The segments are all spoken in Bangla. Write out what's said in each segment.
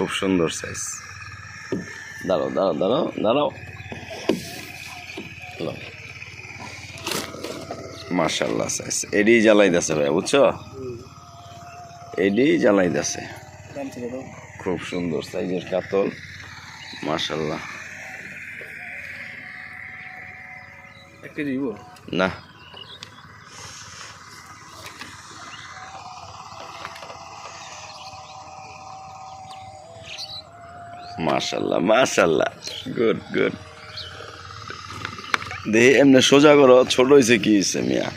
খুব সুন্দর সাইজ দাঁড়াও দাঁড়াও দাঁড়াও দাঁড়াও। মার্শাল্লাহ সাইজ এডি জ্বালাইতেছে ভাই বুঝছ? এডি জ্বালাইতেছে। খুব সুন্দর সাইজের কাতল। মার্শাল্লাহ না। মাশাল্লাহ মাশাল্লাহ। গুড গুড দেখি এমনি সোজা করো ছোট হয়েছে কি হয়েছে মিয়া?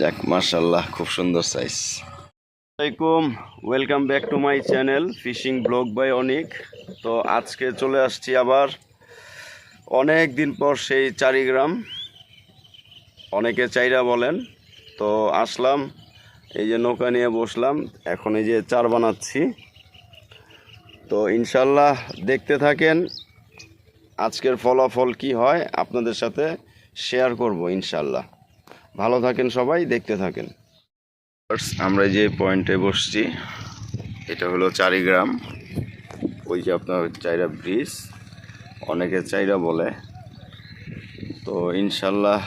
যাক মাশাল্লাহ খুব সুন্দর সাইজ আসসালামাইকুম welcome back to my channel fishing vlog by Anik তো আজকে চলে আসছি আবার অনেক দিন পর সেই চারিগ্রাম। অনেকে চাইরা বলেন। তো আসলাম এই যে নৌকা নিয়ে বসলাম এখন এই যে চার বানাচ্ছি। তো ইনশাল্লাহ দেখতে থাকেন আজকের ফলাফল কি হয়, আপনাদের সাথে শেয়ার করব ইনশাল্লাহ ভালো থাকেন সবাই, দেখতে থাকেন। আমরা যে পয়েন্টে বসছি, এটা হলো চারিগ্রাম। ওই যে আপনার চাইরা ব্রিজ, অনেকে চাইরা বলে। তো ইনশাল্লাহ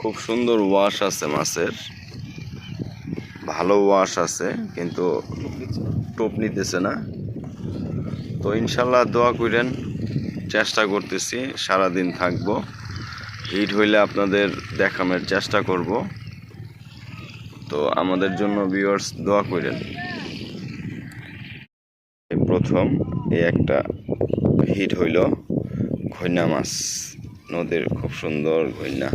খুব সুন্দর ওয়াশ আছে মাছের। ভালো ওয়াশ আছে, কিন্তু টোপ নিতেছে না। তো ইনশাল্লাহ দোয়া করেন চেষ্টা করতেছি, সারাদিন থাকব। হিট হইলে আপনাদের দেখানোর চেষ্টা করব। তো আমাদের জন্য ভিউয়ার্স দোয়া করেন প্রথম, এই একটা হিট হইল ঘৈনা মাছ, নদীর খুব সুন্দর ঘৈনা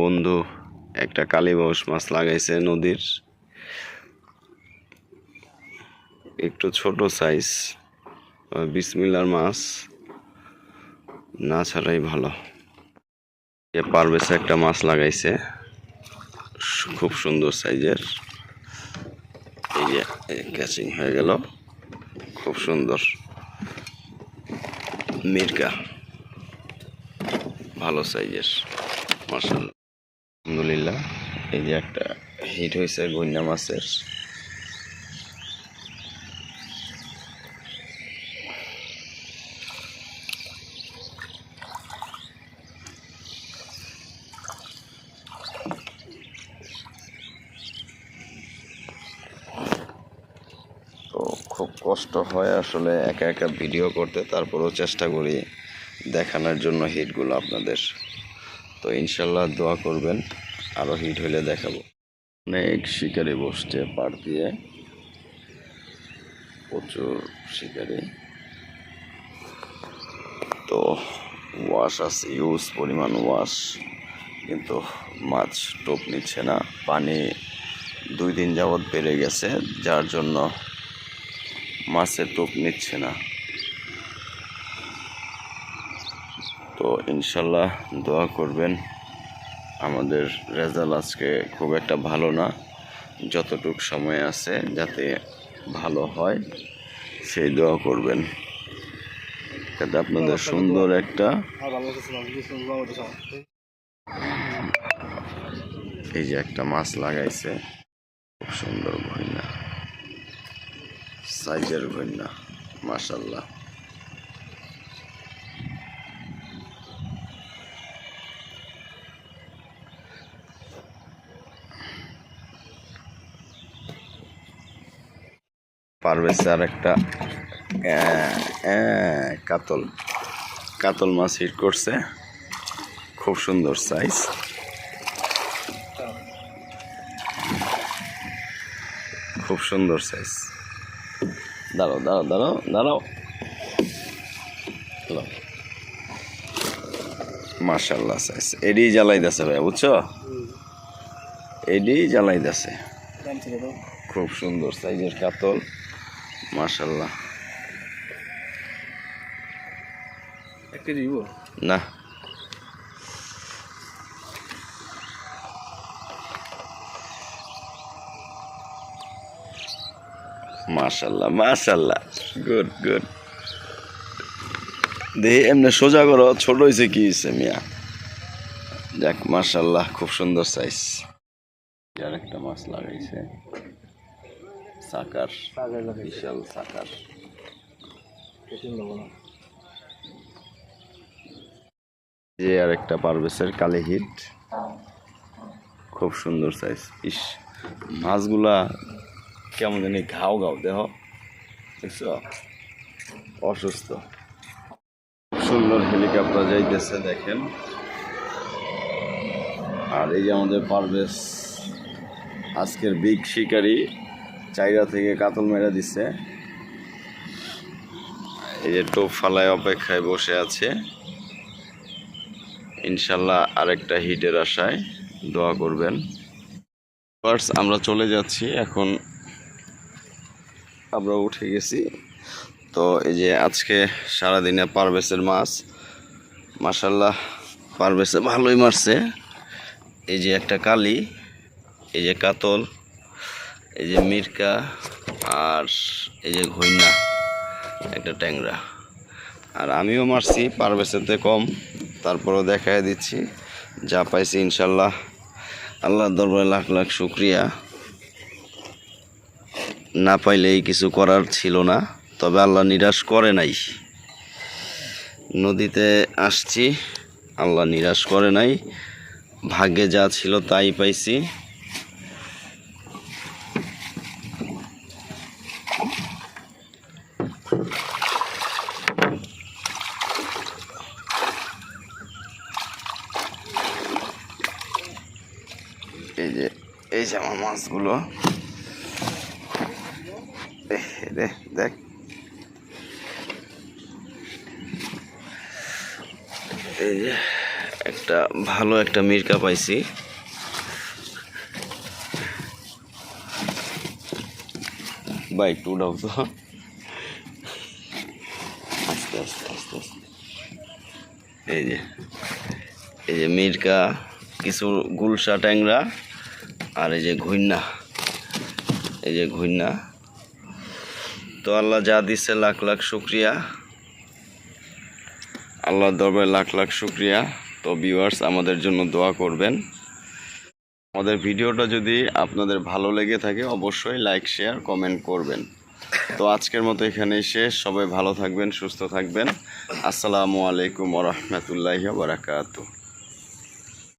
বন্ধু, একটা কালীবাউস মাছ লাগাইছে নদীর। একটু ছোট সাইজ বিসমিল্লার মাছ না ছাড়াই ভালো। এ পারভেসে একটা মাছ লাগাইছে, খুব সুন্দর সাইজের। এই যে ক্যাচিং হয়ে গেল, খুব সুন্দর। মির্কা ভালো সাইজের মার্শাল আলহামদুলিল্লাহ, এই যে একটা হিট হয়েছে গন্যা মাছের তো খুব কষ্ট হয় আসলে একা একা ভিডিও করতে, তারপরেও চেষ্টা করি দেখানোর জন্য হিটগুলো আপনাদের। তো ইনশাল্লাহ দোয়া করবেন আরও হিট হইলে দেখাবো। অনেক শিকারি বসছে পাড় দিয়ে। প্রচুর শিকারি। তো ওয়াশ আছে ইউজ পরিমাণ ওয়াশ কিন্তু মাছ টোপ নিচ্ছে না। পানি দুই দিন যাবৎ বেড়ে গেছে, যার জন্য মাছের টোপ নিচ্ছে না। তো ইনশাল্লাহ দোয়া করবেন। আমাদের রেজাল্ট আজকে খুব একটা ভালো না। যতটুক সময় আছে যাতে ভালো হয়, সেই দোয়া করবেন। যাতে আপনাদের সুন্দর একটা না এই যে একটা মাছ লাগাইছে, খুব সুন্দর ভইনা। সাইজের ভইনা মাশাল্লাহ পারভেজ আর একটা কাতল। কাতল মাছ হিট করছে। খুব সুন্দর সাইজ। খুব সুন্দর সাইজ। দাঁড়াও দাঁড়াও দাঁড়াও দাঁড়াও। মার্শাল্লাহ সাইজ। এডি জ্বালাইতেছে ভাই বুঝছ? এডি জ্বালাইতেছে। খুব সুন্দর সাইজের কাতল মার্শাল্লাহ না। মাশাল্লাহ মাশাল্লাহ গুড গুড দেখি এমনি সোজা করো, ছোট হয়েছে কি হয়েছে মিয়া? যাক মাশাল্লাহ খুব সুন্দর সাইজ আর একটা মাছ লাগাইছে। সাকার, বিশাল সাকার। যে আর একটা পারভেসের কালি হিট। খুব সুন্দর সাইজ ইস, মাছগুলা কেমন জানি ঘাও ঘাও, দেহ। অসুস্থ। সুন্দর হেলিকপ্টার যাইতেছে, দেখেন। আর এই যে আমাদের পারভেজ, আজকের বিগ শিকারি চাইরা থেকে কাতল মেরা দিচ্ছে এই যে টোপ ফালায় অপেক্ষায় বসে আছে। ইনশাল্লাহ আরেকটা হিটের আশায় দোয়া করবেন। আমরা চলে যাচ্ছি এখন আমরা উঠে গেছি। তো এই যে আজকে সারাদিনে পারভেসের মাছ মাসাল্লাহ পারবেসে ভালোই মারছে। এই যে একটা কালি, এই যে কাতল, এই যে মিরকা আর এই যে ঘইনা একটা ট্যাংরা। আর আমিও মারছি পারভেসেতে কম। তারপরও দেখাই দিচ্ছি, যা পাইছি ইনশাল্লাহ আল্লাহর দরবারে লাখ লাখ শুক্রিয়া। না পাইলেই কিছু করার ছিল না, তবে আল্লাহ নিরাশ করে নাই। নদীতে আসছি, আল্লাহ নিরাশ করে নাই। ভাগ্যে যা ছিল তাই পাইছি। এই যে এই যে আমার মাছগুলো। দেখ। এই যে একটা ভালো একটা মিরকা পাইছি। বাই টু ডাউ তো আস্তে আস্তে আস্তে আস্তে। এই যে এই যে মিরকা, কিছু গুলশা ট্যাংরা, আর এই যে ঘুইন্না। এই যে ঘুইন্না। তো আল্লাহ যা দিচ্ছে লাখ লাখ শুক্রিয়া। আল্লাহর দরবারে লাখ লাখ শুক্রিয়া। তো ভিউয়ার্স আমাদের জন্য দোয়া করবেন। আমাদের ভিডিওটা যদি আপনাদের ভালো লেগে থাকে, অবশ্যই লাইক শেয়ার কমেন্ট করবেন। তো আজকের মতো এখানেই শেষ। সবাই ভালো থাকবেন, সুস্থ থাকবেন। আসসালামু আলাইকুম ওরহমতুল্লাহি বারাকাতু